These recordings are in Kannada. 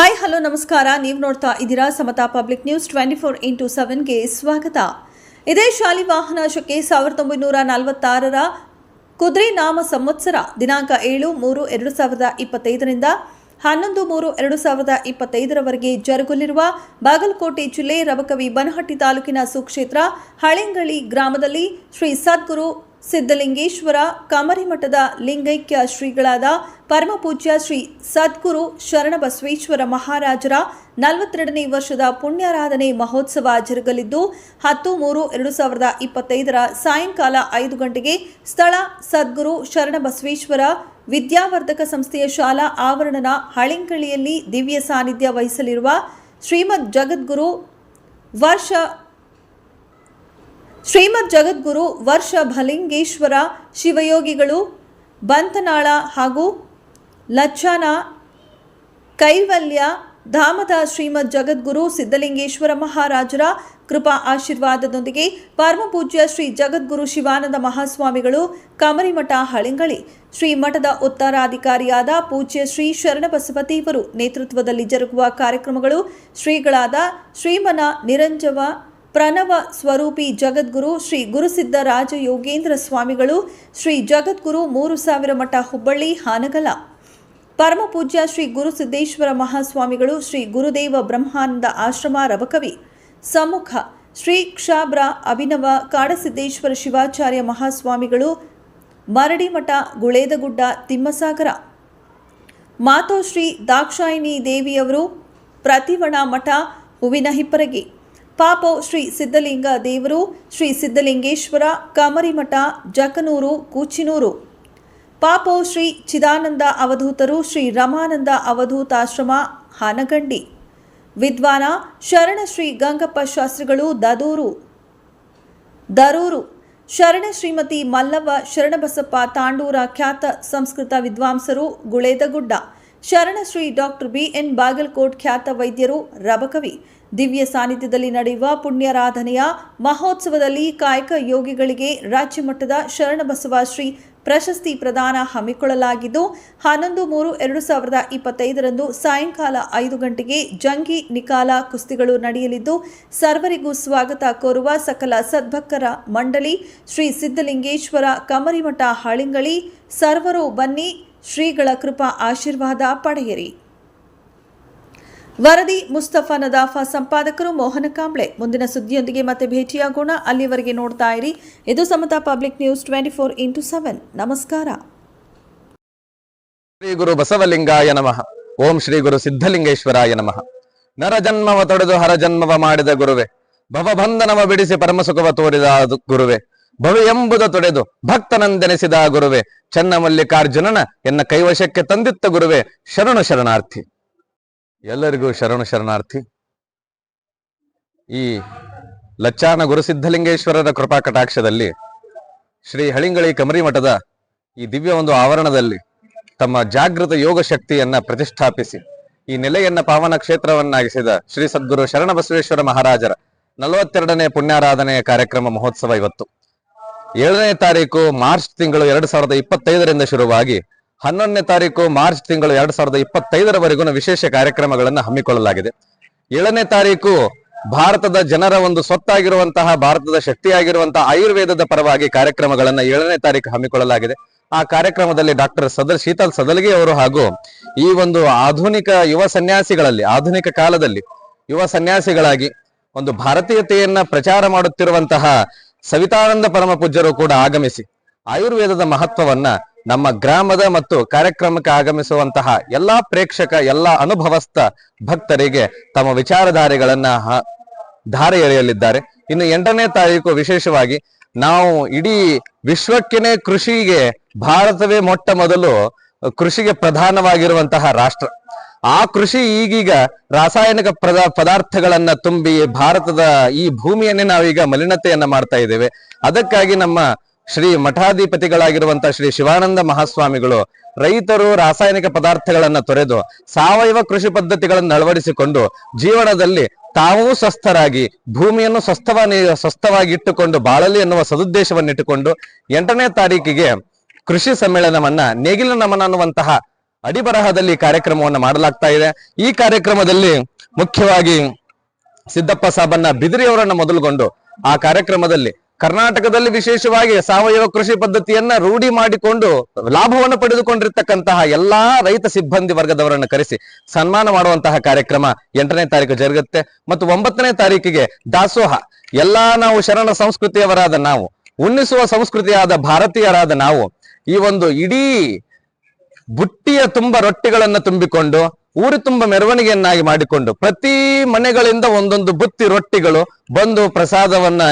ಹಾಯ್, ಹಲೋ, ನಮಸ್ಕಾರ. ನೀವು ನೋಡ್ತಾ ಇದ್ದೀರಾ Samata public news twenty four into ಸೆವೆನ್ಗೆ ಸ್ವಾಗತ. ಇದೇ ಶಾಲಿವಾಹನ ಶಕೆ ಸಾವಿರದ ಒಂಬೈನೂರ ನಲವತ್ತಾರರ ಕುದುರೆ ನಾಮ ಸಂವತ್ಸರ ದಿನಾಂಕ ಏಳು ಮೂರು ಎರಡು ಸಾವಿರದ ಇಪ್ಪತ್ತೈದರಿಂದ ಹನ್ನೊಂದು ಮೂರು ಎರಡು ಸಾವಿರದ ಇಪ್ಪತ್ತೈದರವರೆಗೆ ಜರುಗಲಿರುವ ಬಾಗಲಕೋಟೆ ಜಿಲ್ಲೆ ರಬಕವಿ ಬನಹಟ್ಟಿ ತಾಲೂಕಿನ ಸುಕ್ಷೇತ್ರ ಹಳೆಂಗಳಿ ಗ್ರಾಮದಲ್ಲಿ ಶ್ರೀ ಸದ್ಗುರು ಸಿದ್ಧಲಿಂಗೇಶ್ವರ, ಕಮರಿಮಠದ ಲಿಂಗೈಕ್ಯ ಶ್ರೀಗಳಾದ ಪರಮಪೂಜ್ಯ ಶ್ರೀ ಸದ್ಗುರು ಶರಣಬಸವೇಶ್ವರ ಮಹಾರಾಜರ ನಲವತ್ತೆರಡನೇ ವರ್ಷದ ಪುಣ್ಯಾರಾಧನೆ ಮಹೋತ್ಸವ ಜರುಗಲಿದ್ದು ಹತ್ತು ಮೂರು ಎರಡು ಸಾವಿರದ ಇಪ್ಪತ್ತೈದರ ಸಾಯಂಕಾಲ ಐದು ಗಂಟೆಗೆ ಸ್ಥಳ ಸದ್ಗುರು ಶರಣಬಸವೇಶ್ವರ ವಿದ್ಯಾವರ್ಧಕ ಸಂಸ್ಥೆಯ ಶಾಲಾ ಆವರಣದ ಹಳಿಂಗಳಿಯಲ್ಲಿ ದಿವ್ಯ ಸಾನ್ನಿಧ್ಯ ವಹಿಸಲಿರುವ ಶ್ರೀಮದ್ ಜಗದ್ಗುರು ವರ್ಷ ಶ್ರೀಮದ್ ಜಗದ್ಗುರು ವರ್ಷ ಭಲಿಂಗೇಶ್ವರ ಶಿವಯೋಗಿಗಳು ಬಂತನಾಳ ಹಾಗೂ ಲಚ್ಚಾನ ಕೈವಲ್ಯ ಧಾಮದ ಶ್ರೀಮದ್ ಜಗದ್ಗುರು ಸಿದ್ಧಲಿಂಗೇಶ್ವರ ಮಹಾರಾಜರ ಕೃಪಾ ಆಶೀರ್ವಾದದೊಂದಿಗೆ ಪರಮಪೂಜ್ಯ ಶ್ರೀ ಜಗದ್ಗುರು ಶಿವಾನಂದ ಮಹಾಸ್ವಾಮಿಗಳು ಕಮರಿಮಠ ಹಳಿಂಗಳಿ ಶ್ರೀ ಮಠದ ಉತ್ತರಾಧಿಕಾರಿಯಾದ ಪೂಜ್ಯ ಶ್ರೀ ಶರಣಬಸವದೇವರು ನೇತೃತ್ವದಲ್ಲಿ ಜರುಗುವ ಕಾರ್ಯಕ್ರಮಗಳು ಶ್ರೀಗಳಾದ ಶ್ರೀಮನ ನಿರಂಜವ ಪ್ರಣವ ಸ್ವರೂಪಿ ಜಗದ್ಗುರು ಶ್ರೀ ಗುರುಸಿದ್ಧ ರಾಜ ಯೋಗೇಂದ್ರ ಸ್ವಾಮಿಗಳು ಶ್ರೀ ಜಗದ್ಗುರು ಮೂರು ಸಾವಿರ ಮಠ ಹುಬ್ಬಳ್ಳಿ, ಹಾನಗಲ. ಪರಮಪೂಜ್ಯ ಶ್ರೀ ಗುರುಸಿದ್ದೇಶ್ವರ ಮಹಾಸ್ವಾಮಿಗಳು ಶ್ರೀ ಗುರುದೇವ ಬ್ರಹ್ಮಾನಂದ ಆಶ್ರಮ ರವಕವಿ ಸಮ್ಮುಖ ಶ್ರೀ ಕ್ಷಾಬ್ರ ಅಭಿನವ ಕಾಡಸಿದ್ದೇಶ್ವರ ಶಿವಾಚಾರ್ಯ ಮಹಾಸ್ವಾಮಿಗಳು ಮರಡಿಮಠ ಗುಳೇದಗುಡ್ಡ ತಿಮ್ಮಸಾಗರ. ಮಾತೋಶ್ರೀ ದಾಕ್ಷಾಯಿಣಿ ದೇವಿಯವರು ಪ್ರತಿವಣ ಮಠ ಹೂವಿನ ಹಿಪ್ಪರಗಿ ಪಾಪೋ ಶ್ರೀ ಸಿದ್ಧಲಿಂಗ ದೇವರು, ಶ್ರೀ ಸಿದ್ಧಲಿಂಗೇಶ್ವರ, ಕಮರಿಮಠ, ಜಕನೂರು, ಕೂಚಿನೂರು. ಪಾಪೋ ಶ್ರೀ ಚಿದಾನಂದ ಅವಧೂತರು, ಶ್ರೀ ರಮಾನಂದ ಅವಧೂತಾಶ್ರಮ, ಹಾನಗಂಡಿ. ವಿದ್ವಾನ ಶರಣ ಶ್ರೀ ಗಂಗಪ್ಪ ಶಾಸ್ತ್ರಿಗಳು, ದದೂರು. ದರೂರು. ಶರಣ ಶ್ರೀಮತಿ ಮಲ್ಲವ್ವ ಶರಣಬಸಪ್ಪ ತಾಂಡೂರ ಖ್ಯಾತ ಸಂಸ್ಕೃತ ವಿದ್ವಾಂಸರು, ಗುಳೇದಗುಡ್ಡ. ಶರಣ Shri doctor B N Bagalkot ಖ್ಯಾತ ವೈದ್ಯರು, ರಬಕವಿ. ದಿವ್ಯ ಸಾನ್ನಿಧ್ಯದಲ್ಲಿ ನಡೆಯುವ ಪುಣ್ಯಾರಾಧನೆಯ ಮಹೋತ್ಸವದಲ್ಲಿ ಕಾಯಕ ಯೋಗಿಗಳಿಗೆ ರಾಜ್ಯ ಮಟ್ಟದ ಶರಣಬಸವ ಶ್ರೀ ಪ್ರಶಸ್ತಿ ಪ್ರದಾನ ಹಮ್ಮಿಕೊಳ್ಳಲಾಗಿದ್ದು, ಹನ್ನೊಂದು ಮೂರು ಎರಡು ಸಾವಿರದ ಇಪ್ಪತ್ತೈದರಂದು ಸಾಯಂಕಾಲ ಐದು ಗಂಟೆಗೆ ಜಂಗಿ ನಿಕಾಲ ಕುಸ್ತಿಗಳು ನಡೆಯಲಿದ್ದು, ಸರ್ವರಿಗೂ ಸ್ವಾಗತ ಕೋರುವ ಸಕಲ ಸದ್ಭಕ್ತರ ಮಂಡಳಿ ಶ್ರೀ ಸಿದ್ದಲಿಂಗೇಶ್ವರ ಕಮರಿಮಠ ಹಳಿಂಗಳಿ, ಸರ್ವರು ಬನ್ನಿ, ಶ್ರೀಗಳ ಕೃಪಾ ಆಶೀರ್ವಾದ ಪಡೆಯಿರಿ. ವರದಿ ಮುಸ್ತಫಾ ನದಾಫಾ ಸಂಪಾದಕರು ಮೋಹನ ಕಾಂಬ್ಳೆ. ಮುಂದಿನ ಸುದ್ದಿಯೊಂದಿಗೆ ಮತ್ತೆ ಭೇಟಿಯಾಗೋಣ. ಅಲ್ಲಿವರೆಗೆ ನೋಡ್ತಾ ಇರಿ. ಇದು Samata public news twenty four into seven. ನಮಸ್ಕಾರ. ಶ್ರೀ ಗುರು ಬಸವಲಿಂಗಾಯ ನಮಃ. ಓಂ ಶ್ರೀ ಗುರು ಸಿದ್ಧಲಿಂಗೇಶ್ವರಾಯ ನಮಃ. ನರಜನ್ಮವ ತೊಡೆದು ಹರಜನ್ಮವ ಮಾಡಿದ ಗುರುವೆ. ಭವಬಂಧನವ ಬಿಡಿಸಿ ಪರಮಸುಖವ ತೋರಿದ ಗುರುವೆ. ಭವಿ ಎಂಬುದ ತೊಡೆದು ಭಕ್ತನಂದೆನಿಸಿದ ಗುರುವೆ. ಚನ್ನಮಲ್ಲಿಕಾರ್ಜುನನ ಎನ್ನ ಕೈವಶಕ್ಕೆ ತಂದಿತ್ತ ಗುರುವೆ. ಶರಣು ಶರಣಾರ್ಥಿ. ಎಲ್ಲರಿಗೂ ಶರಣು ಶರಣಾರ್ಥಿ. ಈ ಲಚ್ಚಾನ ಗುರುಸಿದ್ಧಲಿಂಗೇಶ್ವರರ ಕೃಪಾ ಕಟಾಕ್ಷದಲ್ಲಿ ಶ್ರೀ ಹಳಿಂಗಳಿ ಕಮರಿ ಮಠದ ಈ ದಿವ್ಯ ಒಂದು ಆವರಣದಲ್ಲಿ ತಮ್ಮ ಜಾಗೃತ ಯೋಗ ಶಕ್ತಿಯನ್ನ ಪ್ರತಿಷ್ಠಾಪಿಸಿ ಈ ನೆಲೆಯನ್ನ ಪಾವನ ಕ್ಷೇತ್ರವನ್ನಾಗಿಸಿದ ಶ್ರೀ ಸದ್ಗುರು ಶರಣಬಸವೇಶ್ವರ ಮಹಾರಾಜರ ನಲವತ್ತೆರಡನೇ ಪುಣ್ಯಾರಾಧನೆಯ ಕಾರ್ಯಕ್ರಮ ಮಹೋತ್ಸವ ಇವತ್ತು. ಏಳನೇ ತಾರೀಕು ಮಾರ್ಚ್ ತಿಂಗಳು ಎರಡು ಸಾವಿರದ ಇಪ್ಪತ್ತೈದರಿಂದ ಶುರುವಾಗಿ ಹನ್ನೊಂದನೇ ತಾರೀಕು ಮಾರ್ಚ್ ತಿಂಗಳು ಎರಡ್ ಸಾವಿರದ ಇಪ್ಪತ್ತೈದರವರೆಗೂ ವಿಶೇಷ ಕಾರ್ಯಕ್ರಮಗಳನ್ನು ಹಮ್ಮಿಕೊಳ್ಳಲಾಗಿದೆ. ಏಳನೇ ತಾರೀಕು ಭಾರತದ ಜನರ ಒಂದು ಸ್ವತ್ತಾಗಿರುವಂತಹ, ಭಾರತದ ಶಕ್ತಿಯಾಗಿರುವಂತಹ ಆಯುರ್ವೇದದ ಪರವಾಗಿ ಕಾರ್ಯಕ್ರಮಗಳನ್ನು ಏಳನೇ ತಾರೀಕು ಹಮ್ಮಿಕೊಳ್ಳಲಾಗಿದೆ. ಆ ಕಾರ್ಯಕ್ರಮದಲ್ಲಿ ಡಾಕ್ಟರ್ ಸದಲ್, ಶೀತಲ್ ಸದಲ್ಗಿ ಅವರು ಹಾಗೂ ಈ ಒಂದು ಆಧುನಿಕ ಯುವ ಸನ್ಯಾಸಿಗಳಲ್ಲಿ, ಆಧುನಿಕ ಕಾಲದಲ್ಲಿ ಯುವ ಸನ್ಯಾಸಿಗಳಾಗಿ ಒಂದು ಭಾರತೀಯತೆಯನ್ನ ಪ್ರಚಾರ ಮಾಡುತ್ತಿರುವಂತಹ ಸವಿತಾನಂದ ಪರಮ ಪೂಜ್ಯರು ಕೂಡ ಆಗಮಿಸಿ ಆಯುರ್ವೇದದ ಮಹತ್ವವನ್ನ ನಮ್ಮ ಗ್ರಾಮದ ಮತ್ತು ಕಾರ್ಯಕ್ರಮಕ್ಕೆ ಆಗಮಿಸುವಂತಹ ಎಲ್ಲಾ ಪ್ರೇಕ್ಷಕ, ಎಲ್ಲಾ ಅನುಭವಸ್ಥ ಭಕ್ತರಿಗೆ ತಮ್ಮ ವಿಚಾರಧಾರೆಗಳನ್ನ ಧಾರೆ ಎಳೆಯಲಿದ್ದಾರೆ. ಇನ್ನು ಎಂಟನೇ ತಾರೀಕು ವಿಶೇಷವಾಗಿ ನಾವು ಇಡೀ ವಿಶ್ವಕ್ಕೆನೆ ಕೃಷಿಗೆ, ಭಾರತವೇ ಮೊಟ್ಟ ಮೊದಲು ಕೃಷಿಗೆ ಪ್ರಧಾನವಾಗಿರುವಂತಹ ರಾಷ್ಟ್ರ. ಆ ಕೃಷಿ ಈಗೀಗ ರಾಸಾಯನಿಕ ಪದ ಪದಾರ್ಥಗಳನ್ನ ತುಂಬಿ ಭಾರತದ ಈ ಭೂಮಿಯನ್ನೇ ನಾವೀಗ ಮಲಿನತೆಯನ್ನ ಮಾಡ್ತಾ ಇದ್ದೇವೆ. ಅದಕ್ಕಾಗಿ ನಮ್ಮ ಶ್ರೀ ಮಠಾಧಿಪತಿಗಳಾಗಿರುವಂತಹ ಶ್ರೀ ಶಿವಾನಂದ ಮಹಾಸ್ವಾಮಿಗಳು ರೈತರು ರಾಸಾಯನಿಕ ಪದಾರ್ಥಗಳನ್ನ ತೊರೆದು ಸಾವಯವ ಕೃಷಿ ಪದ್ಧತಿಗಳನ್ನು ಅಳವಡಿಸಿಕೊಂಡು ಜೀವನದಲ್ಲಿ ತಾವೂ ಸ್ವಸ್ಥರಾಗಿ ಭೂಮಿಯನ್ನು ಸ್ವಸ್ಥವಾಗಿ ಇಟ್ಟುಕೊಂಡು ಬಾಳಲಿ ಎನ್ನುವ ಸದುದ್ದೇಶವನ್ನಿಟ್ಟುಕೊಂಡು ಎಂಟನೇ ತಾರೀಕಿಗೆ ಕೃಷಿ ಸಮ್ಮೇಳನವನ್ನ ನೇಗಿಲು ನಮನ ಅನ್ನುವಂತಹ ಅಡಿಬರಹದಲ್ಲಿ ಕಾರ್ಯಕ್ರಮವನ್ನು ಮಾಡಲಾಗ್ತಾ ಇದೆ. ಈ ಕಾರ್ಯಕ್ರಮದಲ್ಲಿ ಮುಖ್ಯವಾಗಿ ಸಿದ್ದಪ್ಪ ಸಾಬನ್ನ ಬಿದಿರಿಯವರನ್ನ ಮೊದಲುಗೊಂಡು ಆ ಕಾರ್ಯಕ್ರಮದಲ್ಲಿ ಕರ್ನಾಟಕದಲ್ಲಿ ವಿಶೇಷವಾಗಿ ಸಾವಯವ ಕೃಷಿ ಪದ್ಧತಿಯನ್ನ ರೂಢಿ ಮಾಡಿಕೊಂಡು ಲಾಭವನ್ನು ಪಡೆದುಕೊಂಡಿರ್ತಕ್ಕಂತಹ ಎಲ್ಲಾ ರೈತ ಸಿಬ್ಬಂದಿ ವರ್ಗದವರನ್ನು ಕರೆಸಿ ಸನ್ಮಾನ ಮಾಡುವಂತಹ ಕಾರ್ಯಕ್ರಮ ಎಂಟನೇ ತಾರೀಕು ಜರುಗುತ್ತೆ. ಮತ್ತು ಒಂಬತ್ತನೇ ತಾರೀಕಿಗೆ ದಾಸೋಹ. ಎಲ್ಲಾ ನಾವು ಶರಣ ಸಂಸ್ಕೃತಿಯವರಾದ ನಾವು, ಉಣ್ಣಿಸುವ ಸಂಸ್ಕೃತಿಯಾದ ಭಾರತೀಯರಾದ ನಾವು, ಈ ಒಂದು ಇಡೀ ಬುಟ್ಟಿಯ ತುಂಬ ರೊಟ್ಟಿಗಳನ್ನ ತುಂಬಿಕೊಂಡು, ಊರು ತುಂಬ ಮೆರವಣಿಗೆಯನ್ನಾಗಿ ಮಾಡಿಕೊಂಡು, ಪ್ರತಿ ಮನೆಗಳಿಂದ ಒಂದೊಂದು ಬುತ್ತಿ ರೊಟ್ಟಿಗಳು ಬಂದು ಪ್ರಸಾದವನ್ನ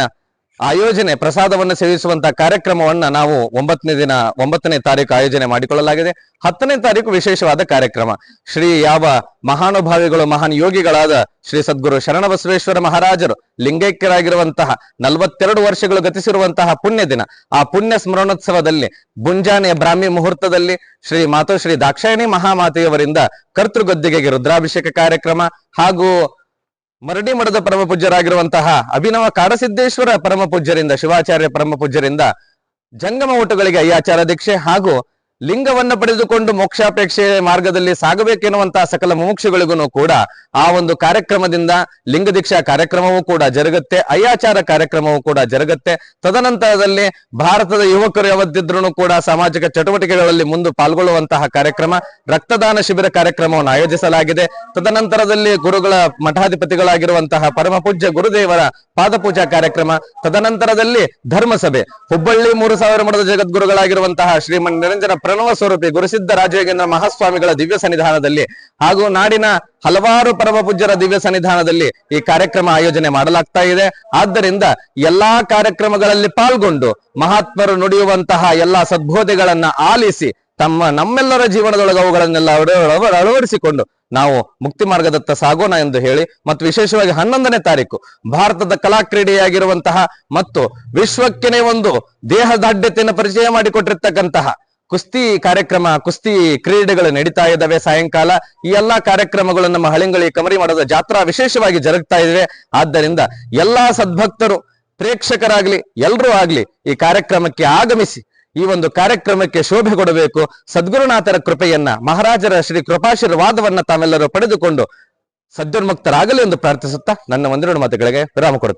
ಆಯೋಜನೆ ಪ್ರಸಾದವನ್ನು ಸೇವಿಸುವಂತಹ ಕಾರ್ಯಕ್ರಮವನ್ನ ನಾವು ಒಂಬತ್ತನೇ ದಿನ, ಒಂಬತ್ತನೇ ತಾರೀಕು ಆಯೋಜನೆ ಮಾಡಿಕೊಳ್ಳಲಾಗಿದೆ. ಹತ್ತನೇ ತಾರೀಕು ವಿಶೇಷವಾದ ಕಾರ್ಯಕ್ರಮ. ಶ್ರೀ ಯಾವ ಮಹಾನುಭಾವಿಗಳು, ಮಹಾನ್ ಯೋಗಿಗಳಾದ ಶ್ರೀ ಸದ್ಗುರು ಶರಣಬಸವೇಶ್ವರ ಮಹಾರಾಜರು, ಲಿಂಗೈಕ್ಯರಾಗಿರುವಂತಹ ನಲವತ್ತೆರಡು ವರ್ಷಗಳು ಗತಿಸಿರುವಂತಹ ಪುಣ್ಯ ದಿನ. ಆ ಪುಣ್ಯ ಸ್ಮರಣೋತ್ಸವದಲ್ಲಿ ಮುಂಜಾನೆಯ ಬ್ರಾಹ್ಮಿ ಮುಹೂರ್ತದಲ್ಲಿ ಶ್ರೀ ಮಾತೋಶ್ರೀ ದಾಕ್ಷಾಯಣಿ ಮಹಾಮಾತೆಯವರಿಂದ ಕರ್ತೃಗದ್ದಿಗೆಗೆ ರುದ್ರಾಭಿಷೇಕ ಕಾರ್ಯಕ್ರಮ ಹಾಗೂ ಮರಡಿ ಮಠದ ಪರಮ ಪೂಜ್ಯರಾಗಿರುವಂತಹ ಅಭಿನವ ಕಾಡಸಿದ್ದೇಶ್ವರ ಪರಮ ಪೂಜ್ಯರಿಂದ, ಶಿವಾಚಾರ್ಯ ಪರಮ ಪೂಜ್ಯರಿಂದ ಜಂಗಮ ಊಟಗಳಿಗೆ ಅಯ್ಯಾಚಾರ ದೀಕ್ಷೆ ಹಾಗೂ ಲಿಂಗವನ್ನ ಪಡೆದುಕೊಂಡು ಮೋಕ್ಷಾಪೇಕ್ಷೆ ಮಾರ್ಗದಲ್ಲಿ ಸಾಗಬೇಕೆನ್ನುವಂತಹ ಸಕಲ ಮೋಕ್ಷಿಗಳಿಗೂ ಕೂಡ ಆ ಒಂದು ಕಾರ್ಯಕ್ರಮದಿಂದ ಲಿಂಗ ದೀಕ್ಷಾ ಕಾರ್ಯಕ್ರಮವೂ ಕೂಡ ಜರುಗುತ್ತೆ, ಅಯ್ಯಾಚಾರ ಕಾರ್ಯಕ್ರಮವೂ ಕೂಡ ಜರುಗುತ್ತೆ. ತದನಂತರದಲ್ಲಿ ಭಾರತದ ಯುವಕರು ಯಾವತ್ತಿದ್ರು ಕೂಡ ಸಾಮಾಜಿಕ ಚಟುವಟಿಕೆಗಳಲ್ಲಿ ಮುಂದೆ ಪಾಲ್ಗೊಳ್ಳುವಂತಹ ಕಾರ್ಯಕ್ರಮ, ರಕ್ತದಾನ ಶಿಬಿರ ಕಾರ್ಯಕ್ರಮವನ್ನು ಆಯೋಜಿಸಲಾಗಿದೆ. ತದನಂತರದಲ್ಲಿ ಗುರುಗಳ ಮಠಾಧಿಪತಿಗಳಾಗಿರುವಂತಹ ಪರಮ ಪೂಜ್ಯ ಗುರುದೇವರ ಪಾದಪೂಜಾ ಕಾರ್ಯಕ್ರಮ, ತದನಂತರದಲ್ಲಿ ಧರ್ಮಸಭೆ. ಹುಬ್ಬಳ್ಳಿ ಮೂರು ಸಾವಿರ ಮಠದ ಜಗದ್ಗುರುಗಳಾಗಿರುವಂತಹ ಶ್ರೀಮನ್ ನಿರಂಜನ ಪ್ರಣವ ಸ್ವರೂಪಿ ಗುರುಸಿದ್ಧ ರಾಜಯೋಗೇಂದ್ರ ಮಹಾಸ್ವಾಮಿಗಳ ದಿವ್ಯ ಸನ್ನಿಧಾನದಲ್ಲಿ ಹಾಗೂ ನಾಡಿನ ಹಲವಾರು ಪರಮ ಪೂಜ್ಯರ ದಿವ್ಯ ಸನ್ನಿಧಾನದಲ್ಲಿ ಈ ಕಾರ್ಯಕ್ರಮ ಆಯೋಜನೆ ಮಾಡಲಾಗ್ತಾ ಇದೆ. ಆದ್ದರಿಂದ ಎಲ್ಲಾ ಕಾರ್ಯಕ್ರಮಗಳಲ್ಲಿ ಪಾಲ್ಗೊಂಡು ಮಹಾತ್ಮರು ನುಡಿಯುವಂತಹ ಎಲ್ಲಾ ಸದ್ಬೋಧೆಗಳನ್ನ ಆಲಿಸಿ ತಮ್ಮ ನಮ್ಮೆಲ್ಲರ ಜೀವನದೊಳಗೆ ಅವುಗಳನ್ನೆಲ್ಲ ಅಳ- ಅಳ- ಅಳವಡಿಸಿಕೊಂಡು ನಾವು ಮುಕ್ತಿ ಮಾರ್ಗದತ್ತ ಸಾಗೋಣ ಎಂದು ಹೇಳಿ ಮತ್ತು ವಿಶೇಷವಾಗಿ ಹನ್ನೊಂದನೇ ತಾರೀಕು ಭಾರತದ ಕಲಾ ಕ್ರೀಡೆಯಾಗಿರುವಂತಹ ಮತ್ತು ವಿಶ್ವಕ್ಕೆನೆ ಒಂದು ದೇಹದಾಢ್ಯತೆಯನ್ನು ಪರಿಚಯ ಮಾಡಿಕೊಟ್ಟಿರ್ತಕ್ಕಂತಹ ಕುಸ್ತಿ ಕಾರ್ಯಕ್ರಮ, ಕುಸ್ತಿ ಕ್ರೀಡೆಗಳು ನಡೀತಾ ಇದ್ದಾವೆ ಸಾಯಂಕಾಲ. ಈ ಎಲ್ಲಾ ಕಾರ್ಯಕ್ರಮಗಳು ನಮ್ಮ ಹಳಿಂಗಳಿ ಕಮರಿ ಮಾಡದ ಜಾತ್ರಾ ವಿಶೇಷವಾಗಿ ಜರುಗ್ತಾ ಇವೆ ಆದ್ದರಿಂದ ಎಲ್ಲಾ ಸದ್ಭಕ್ತರು, ಪ್ರೇಕ್ಷಕರಾಗ್ಲಿ, ಎಲ್ರೂ ಆಗ್ಲಿ ಈ ಕಾರ್ಯಕ್ರಮಕ್ಕೆ ಆಗಮಿಸಿ, ಈ ಒಂದು ಕಾರ್ಯಕ್ರಮಕ್ಕೆ ಶೋಭೆ ಕೊಡಬೇಕು. ಸದ್ಗುರುನಾಥರ ಕೃಪೆಯನ್ನ, ಮಹಾರಾಜರ ಶ್ರೀ ಕೃಪಾಶೀರ್ವಾದವನ್ನ ತಾವೆಲ್ಲರೂ ಪಡೆದುಕೊಂಡು ಸದ್ಯೋನ್ಮುಕ್ತರಾಗಲಿ ಎಂದು ಪ್ರಾರ್ಥಿಸುತ್ತಾ ನನ್ನ ಒಂದೆರಡು ಮಾತುಗಳಿಗೆ ವಿರಾಮ ಕೊಡುತ್ತೇನೆ.